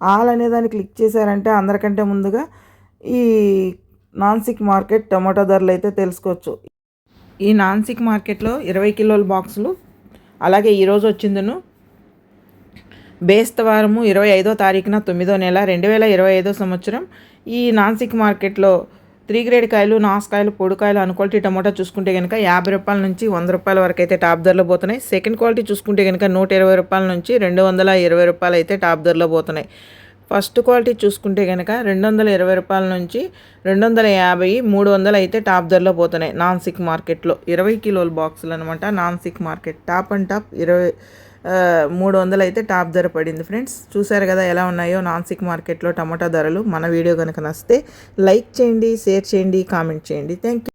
All అనే దాన్ని click చేశారంటే అందరికంటే ముందుగా ఈ నాన్సిక్ మార్కెట్ టమాటో ధరలు అయితే తెలుసుకోవచ్చు. ఈ నాన్సిక్ మార్కెట్లో ఇరవై కిలోల బాక్సులు అలాగే ఈరోజు వచ్చిందను. బేస్తవారము ఇరవై ఐదో తారీఖున తొమ్మిదో నెల రెండు వేల ఇరవై ఐదో సంవత్సరం. ఈ నాన్సిక్ మార్కెట్లో త్రీ గ్రేడ్ కాయలు నాసుకాయలు పొడికాయలు అన్ క్వాలిటీ టమాటా చూసుకుంటే కనుక యాభై రూపాయల నుంచి వంద రూపాయల వరకు అయితే టాప్ ధరలో పోతున్నాయి. సెకండ్ క్వాలిటీ చూసుకుంటే కనుక నూట ఇరవై రూపాయల నుంచి రెండు వందల ఇరవై రూపాయలు అయితే టాప్ ధరలో పోతున్నాయి. ఫస్ట్ క్వాలిటీ చూసుకుంటే కనుక రెండు వందల ఇరవై రూపాయల నుంచి రెండు వందల యాభై మూడు వందలు అయితే టాప్ ధరలో పోతున్నాయి. నాన్ సిక్ మార్కెట్లో ఇరవై కిలోల బాక్సులు అనమాట Nashik market top and top ఇరవై మూడు వందలు అయితే టాప్ ధర పడింది ఫ్రెండ్స్. చూసారు కదా ఎలా ఉన్నాయో నాన్సిక్ మార్కెట్లో టమాటా ధరలు. మన వీడియో కనుక నచ్చితే లైక్ చేయండి షేర్ చేయండి కామెంట్ చేయండి. Thank you